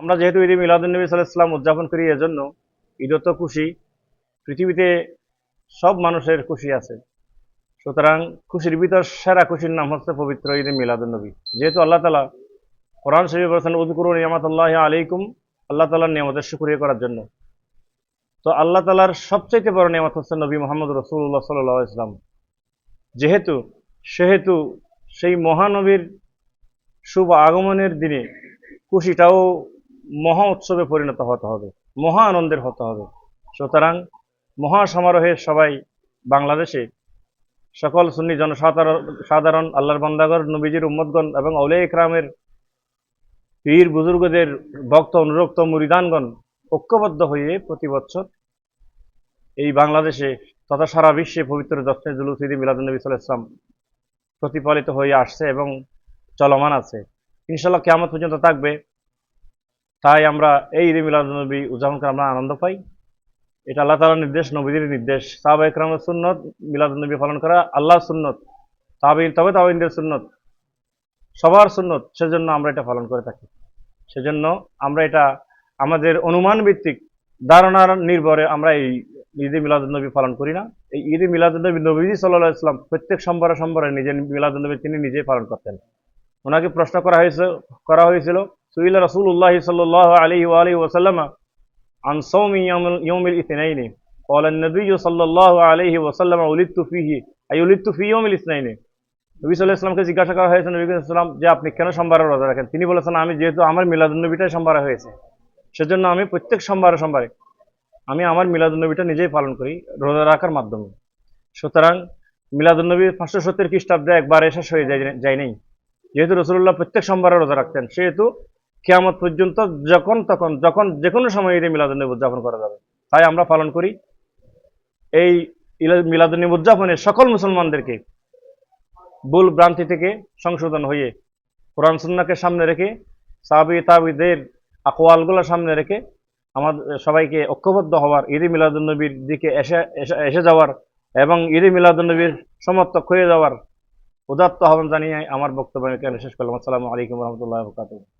আমরা যেহেতু ঈদ মিলাদুলনবী সাল্লাম উদযাপন করি, এজন্য ঈদত খুশি। পৃথিবীতে সব মানুষের খুশি আছে। সুতরাং খুশির ভিতর সেরা খুশির নাম হচ্ছে পবিত্র ঈদ মিলাদুলনবী যেহেতু আল্লাহ তালা কোরআন শরীফ বলেছেন, উদকুরু নিয়ামতুল্লাহ আলাইকুম আল্লাহ তালার নিয়ামতের শুক্রিয়া করার জন্য। তো আল্লাহ তালার সবচাইতে বড় নিয়ামত হচ্ছে নবী মোহাম্মদ রসুল্লাহ সাল্লাহ ইসলাম যেহেতু, সেহেতু সেই মহানবীর শুভ আগমনের দিনে খুশিটাও মহা উৎসবে পরিণত হতে হবে, মহা আনন্দের হতে হবে। সুতরাং মহা সমারোহে সবাই বাংলাদেশে সকল সুন্নি জনসাধারণ, সাধারণ আল্লাহর বন্দাগর নবীজির উম্মদগণ এবং অলে ইকরামের পীর বুজুর্গদের ভক্ত, অনুরক্ত মুরিদানগণ ঐক্যবদ্ধ হয়ে প্রতি বছর এই বাংলাদেশে তথা সারা বিশ্বে পবিত্র দক্ষিণ জুলুস ঈদ মিলাদুলনবী সাল্লাহ ইসলাম প্রতিপালিত হয়ে আসছে এবং চলমান আছে। ইনশাল্লাহ কেমন পর্যন্ত থাকবে। তাই আমরা এই ঈদ মিলাদুলনবী উদযাপন করে আমরা আনন্দ পাই। এটা আল্লাহ তালার নির্দেশ, নবীদের নির্দেশ। সাহাবা ইকরামের সুন্নত মিলাদুলনবী পালন করা আল্লাহ সুন্নত। তাবিন তবে তাবিনদের সুন্নত। সবার সুন্নত, সেজন্য আমরা এটা পালন করে থাকি। সেজন্য আমরা এটা আমাদের অনুমান ভিত্তিক ধারণার নির্ভরে আমরা এই ঈদে মিলাদুলনবী পালন করি না। এই ঈদে মিলাদুলনবী নবীজি সাল্লাহ ইসলাম প্রত্যেক সোমবারে সোমবারে নিজের মিলাদুলনবী তিনি নিজেই পালন করতেন। ওনাকে প্রশ্ন করা হয়েছে, করা হয়েছিল সুইল রসুল্লাহ সাল্লাহ আলী আলী ওসাল্লাম عن صوم يوم يوم الاثنين قال النبي صلى الله عليه وسلم ولدت فيه أي ولدت في يوم الاثنين নবী সাল্লাহ ইসলামকে জিজ্ঞাসা করা হয়েছে নবী সাল্লাম যে আপনি কেন সোমবারে রোজা রাখেন তিনি বলেছেন আমি যেহেতু আমার মিলাদুন্নবীটাই সোমবারে হয়েছে সেজন্য আমি প্রত্যেক সোমবারে সোমবারে আমি আমার মিলাদুন্নবীটা নিজেই পালন করি রোজা রাখার মাধ্যমে সুতরাং মিলাদুন্নবী পাঁচশো সত্তর খ্রিস্টাব্দে একবারে শেষ হয়ে যায় যায় নেই যেহেতু রসুল্লাহ প্রত্যেক সোমবারে রোজা রাখতেন সেহেতু কেয়ামত পর্যন্ত যখন তখন, যখন যে কোনো সময় ঈদে মিলাদুন্নবী উদযাপন করা যাবে। তাই আমরা পালন করি। এই মিলাদুন্নবী উদযাপনে সকল মুসলমানদেরকে ভুল ভ্রান্তি থেকে সংশোধন হয়ে কোরআন সুন্নাকে সামনে রেখে সাবি তাবিদের আকোয়ালগুলো সামনে রেখে আমাদের সবাইকে ঐক্যবদ্ধ হওয়ার, ঈদে মিলাদুন্নবীর দিকে এসে, এসে- যাওয়ার এবং ঈদে মিলাদুন্নবীর সমর্থক হয়ে যাওয়ার উদাত্ত আহ্বান জানিয়ে আমার বক্তব্য এখানে শেষ করলাম। আসসালামু আলাইকুম রহমতুল্লাহ